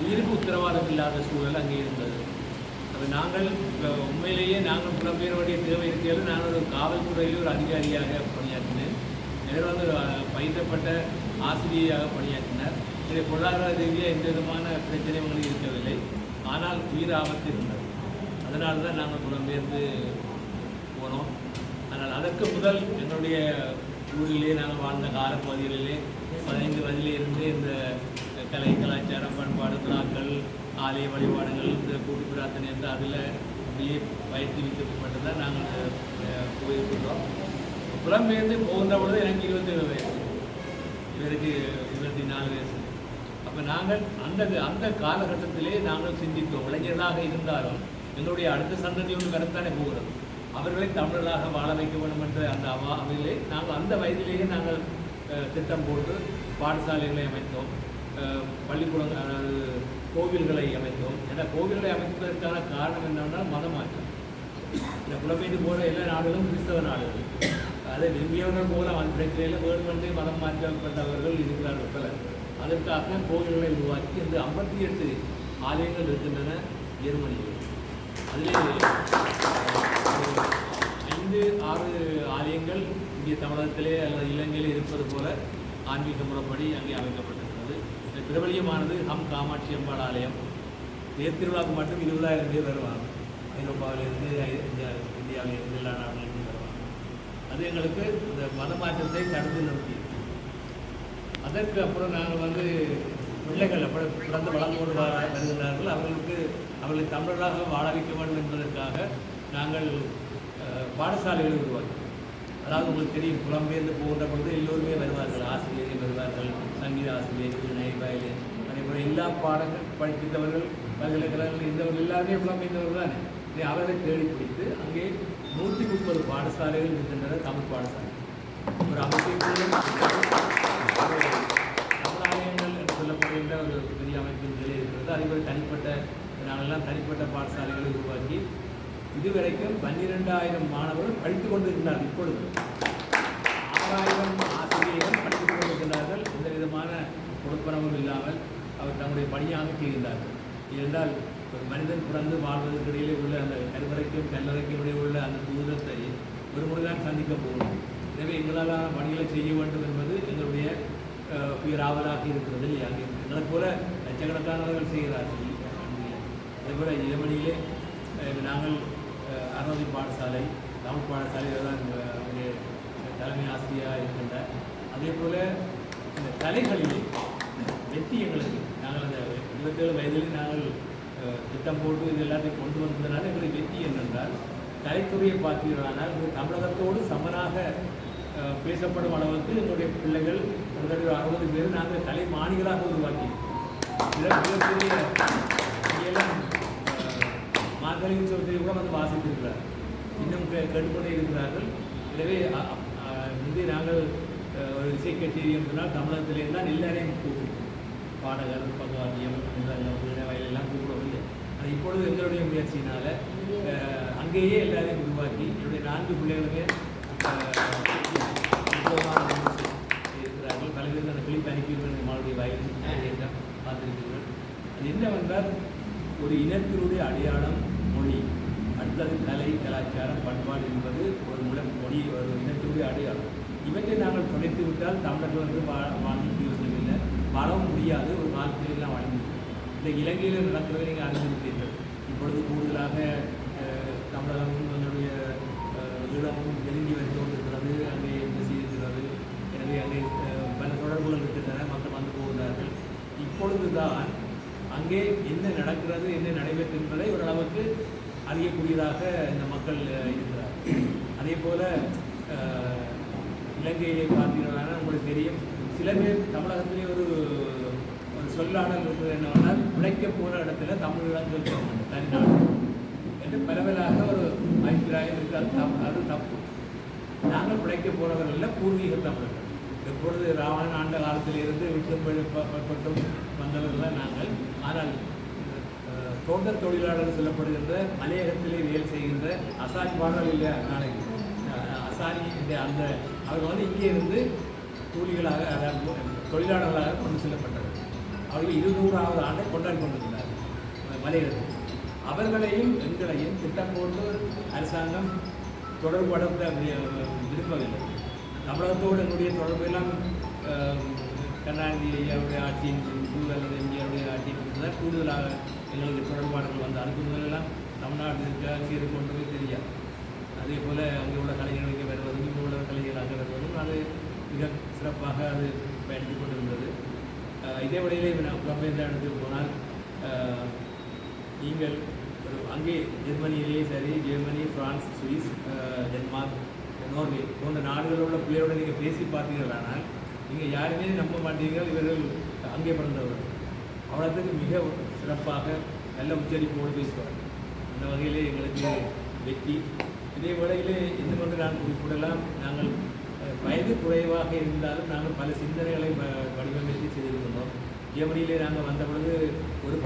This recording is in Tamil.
உயிருக்கு உத்தரவாதம் இல்லாத சூழல் அங்கே இருந்தது. அப்போ நாங்கள் உண்மையிலேயே நாங்கள் புலம்பெயர தேவை இருக்கையில் நான் ஒரு காவல்துறையில் ஒரு அதிகாரியாக பணியாற்றினேன். நேரம் வந்து பயிரப்பட்ட பயிற்றப்பட்ட ஆசிரியராக பணியாற்றினார். இதை பொருளாதார ரீதியாக எந்த விதமான பிரச்சனைகளும் இருக்கவில்லை. ஆனால் உயிர் ஆபத்து இருந்தது. அதனால தான் நாங்கள் புலம்பெயர்ந்து போனோம். ஆனால் அதற்கு முதல் எங்களுடைய ஊரிலே நாங்கள் வாழ்ந்த காலப்பகுதிகளிலே பதினைந்து வயதிலே இருந்து இந்த கலை கலாச்சாரம் பண்பாடு விழாக்கள் ஆலய வழிபாடுகள் இந்த கூட்டு பிரார்த்தனை என்று அதில் அப்படியே பயிற்றுவிக்கப்பட்டு தான் நாங்கள் போயிருக்கிறோம் புலம்பெயர்ந்து போகின்ற பொழுது எனக்கு இருபத்தேழு வயசு. இவருக்கு இருபத்தி நாலு வயசு. அப்போ நாங்கள் அந்த அந்த காலகட்டத்திலே நாங்கள் சிந்தித்தோம். இளைஞர்களாக இருந்தாலும் எங்களுடைய அடுத்த சந்ததி ஒன்று கருத்தானே போகிறது. அவர்களை தமிழர்களாக வாழ வைக்க வேண்டும் என்ற அந்த அவாவிலே நாங்கள் அந்த வயதிலேயே நாங்கள் அஹ், திட்டம் போட்டு பாடசாலைகளை அமைத்தோம். பள்ளிக்கூடங்கள் அதாவது கோவில்களை அமைத்தோம். ஏன்னா கோவில்களை அமைப்பதற்கான காரணம் என்னென்னால் மதமாற்றம். இந்த புலம்பெயர்ந்து போகிற எல்லா நாடுகளும் கிறிஸ்தவ நாடுகள். அதை விரும்பியவர்கள் போல அவன் பிரச்சனையில் வேணுமென்றே மதம் மாற்றப்பட்டவர்கள் இருக்கிறார்கள் பலர் அதற்காக கோவில்களை உருவாக்கி இந்த ஐம்பத்தி எட்டு ஆலயங்கள் இருக்கின்றன ஜெர்மனியில். அதிலே ஐந்து ஆறு ஆலயங்கள் இங்கே தமிழகத்திலே அல்லது இலங்கையிலே இருப்பது போல ஆன்மீக முறைப்படி அங்கே அமைக்கப்படும் பிரபலியமானது ஹம் காமாட்சி அம்பாள் ஆலயம். தேர் திருவிழாவுக்கு மட்டும் இருபதாயிரம் பேர் வருவாங்க. ஐரோப்பாவிலிருந்து இந்தியா- இந்தியாவிலிருந்து எல்லா நாடுகளிலிருந்து வருவாங்க. அது எங்களுக்கு இந்த மதமாற்றத்தை தடுத்து நிறுத்தி. அதற்கு அப்புறம் நாங்கள் வந்து பிள்ளைகள் அப்படி பிறந்து வளர்ந்து கொண்டு வர வருகிறார்கள். அவர்களுக்கு அவர்களை தமிழராக வாழ வைக்க வேண்டும் என்பதற்காக நாங்கள் அஹ், பாடசாலைகளை உருவாக்கி அதாவது உங்களுக்கு தெரியும் புலம்பெயர்ந்து போகின்ற பொழுது எல்லோருமே வருவார்கள். ஆசிரியர்கள் வருவார்கள் சங்கீத ஆசிரியர் வீணை வயலின் அதே போல் எல்லா பாடங்கள் படித்தவர்கள் பல்கலைக்கழகங்கள் இருந்தவர்கள் எல்லாருமே புலம்பெயர்ந்தவர்கள் தானே? இதை அவரை தேடி பிடித்து அங்கே நூற்றி முப்பது பாடசாலைகள் இருக்கின்றன தமிழ் பாடசாலை. ஒரு அமைப்பிற்குள்ளும் என்று சொல்லப்படுகின்ற ஒரு பெரிய அமைப்பின் நிலை இருக்கிறது. அதே போல் தனிப்பட்ட நாங்கள்லாம் தனிப்பட்ட பாடசாலைகளை உருவாக்கி இதுவரைக்கும் பன்னிரெண்டாயிரம் மாணவர்கள் படித்துக் கொண்டிருக்கிறார்கள் இப்பொழுது. ஆறாயிரம் ஆசிரியர்கள் படித்துக் கொண்டிருக்கிறார்கள். எந்த விதமான கொடுப்பனவும் இல்லாமல் அவர் தங்களுடைய பணியாக செய்கின்றார்கள் என்றால் ஒரு மனிதன் பிறந்து வாழ்வதற்கு இடையிலே உள்ள அந்த கருவறைக்கும் கல்லறைக்கும் இடையே உள்ள அந்த தூரத்தை ஒரு முறைதான் சந்திக்க போகணும் எனவே எங்களாலான பணிகளை செய்ய வேண்டும் என்பது எங்களுடைய அஹ், உயிராவலாக இருக்கிறது இல்லையா? எங்களை போல லட்சக்கணக்கானவர்கள் செய்கிறார்கள். அதே போல ஜெர்மனியிலே நாங்கள் அறுபது பாடசாலை தமிழ் பாடசாலை தான் அங்கே தலைமை ஆசிரியராக இருக்கின்ற அதே போல் இந்த கலைகளிலே வெற்றி எங்களுக்கு நாங்கள் அந்த இருபத்தேழு வயதிலே நாங்கள் திட்டம் போட்டு இது எல்லாத்தையும் கொண்டு வந்ததுனால எங்களுக்கு வெற்றி என்னென்றால் கலைத்துறையை பார்த்தீர்களானால் இது தமிழகத்தோடு சமனாக பேசப்படும் அளவுக்கு எங்களுடைய பிள்ளைகள் கிட்டத்தட்ட ஒரு அறுபது பேர் நாங்கள் கலை மாணிகளாக உருவாக்கி மிக- மிகப்பெரிய இங்கெல்லாம் மார்கழி உற்சவத்தை கூட வந்து வாசித்திருக்கிறார். இன்னும் கே- கேட்டுக்கொண்டே இருக்கிறார்கள். எனவே இது நாங்கள் ஒரு இசை கச்சேரி என்றால் தமிழகத்திலே தான் எல்லாரையும் கூப்பிடுவோம். பாடகர் பகவாதியம் வயலெல்லாம் கூப்பிடவில்லை. அது இப்பொழுது எங்களுடைய முயற்சியினால் அங்கேயே எல்லாரையும் உருவாக்கி என்னுடைய நான்கு பிள்ளைகளுமே இருக்கிறார்கள். பல பேர் அந்த கிளிப் அனுப்பியிருக்கிற நம்மளுடைய வயலின் பார்த்திருக்கிறீர்கள் அது என்னவென்றால் ஒரு இனத்தினுடைய அடையாளம் மொழி. அடுத்தது கலை கலாச்சாரம் பண்பாடு என்பது ஒரு முழு மொழி ஒரு இனத்துடைய அடையாளம். இவற்றை நாங்கள் தொலைத்து விட்டால் தமிழர்கள் வந்து வா வாழ்ந்து யோசனை இல்லை வாழவும் முடியாது. ஒரு காலத்தில் எல்லாம் வாழ்ந்து இந்த இலங்கையில் நடக்கிறதை நீங்கள் அறிந்திருப்பீர்கள். இப்பொழுது கூடுதலாக தமிழகம் தன்னுடைய இடமும் நெருங்கி வந்து கொண்டிருக்கிறது. அங்கே என்ன செய்திருக்கிறது? எனவே அங்கே பல தொடர்புகள் இருக்கின்றன. மக்கள் வந்து போகிறார்கள். இப்பொழுதுதான் அங்கே என்ன நடக்கிறது என்ன நடைபெற்று என்பதை ஓரளவுக்கு அறியக்கூடியதாக இந்த மக்கள் இருக்கிறார். அதே போல் இலங்கையை இலங்கையிலே பார்த்தீங்கன்னா உங்களுக்கு தெரியும் சில பேர் தமிழகத்திலே ஒரு ஒரு சொல்லாடல் இருக்கிறது என்னவென்றால் உழைக்க போகிற இடத்துல தமிழ் சொல்லுவாங்க தனிநாடு. என்று பரவலாக ஒரு அபிப்பிராயம் இருக்குது அது தப்பு அது தப்பு. நாங்கள் உழைக்க போகிறவர்கள் இல்லை பூர்வீக தமிழர்கள். எப்பொழுது ராவணன் ஆண்ட காலத்திலிருந்து விட்டும் பட்டும் வந்தவர்கள் நாங்கள். ஆனால் அஹ், தோட்ட தொழிலாளர் சொல்லப்படுகின்ற மலையகத்திலே வேலை செய்கின்ற அசாரி பாடல் இல்லை நாளைக்கு அசாரி அந்த அவர்கள் வந்து இங்கே இருந்து கூலிகளாக அதாவது தொழிலாளர்களாக கொண்டு செல்லப்பட்டது அவர்கள் இருநூறாவது ஆண்டை கொண்டாடி கொண்டிருந்தார் மலையகத்தில். அவர்களையும் எங்களையும் திட்டம் போட்டு அரசாங்கம் தொடர்புபடுத்த விரும்பவில்லை. தமிழகத்தோடு என்னுடைய தொடர்பு எல்லாம் கருணாநிதி ஐயாவுடைய ஆட்சியின் பொழுது அல்லது எம்ஜிஆருடைய ஆட்சியின் தான் கூடுதலாக எங்களுக்கு தொடர்பாடுகள் வந்து அதுக்கு முதலெல்லாம் தமிழ்நாட்டிற்கு அங்கே இது தெரியாது. அதே போல் அங்கே உள்ள கலைஞர்கள் இங்கே வருவதும் இங்கே உள்ள கலைஞர்கள் அங்கே வருவதும் அது மிக சிறப்பாக அது பயணித்து கொண்டிருந்தது. இதே வழியிலே நான் புலம்பெயர்ந்த இடத்துக்கு போனால் நீங்கள் ஒரு அங்கே ஜெர்மனியிலேயே சரி Germany France Swiss Denmark Norway போன்ற நாடுகளில் உள்ள பிள்ளையோடு நீங்கள் பேசி பார்த்தீர்களானால் நீங்கள் யாருமே நம்ப மாட்டீர்கள் இவர்கள் அங்கே பிறந்தவர்கள். அவ்வளோத்துக்கு மிக சிறப்பாக நல்ல உச்சரிப்போடு பேசுவார் அந்த வகையிலே எங்களுக்கு வெற்றி. இதே வேளையிலே இருந்து கொண்டு நான் குறிப்பிடலாம் நாங்கள் வயது குறைவாக இருந்தாலும் நாங்கள் பல சிந்தனைகளை வடிவமைத்து செய்திருந்தோம் ஜெர்மனியிலே நாங்கள் வந்த பொழுது ஒரு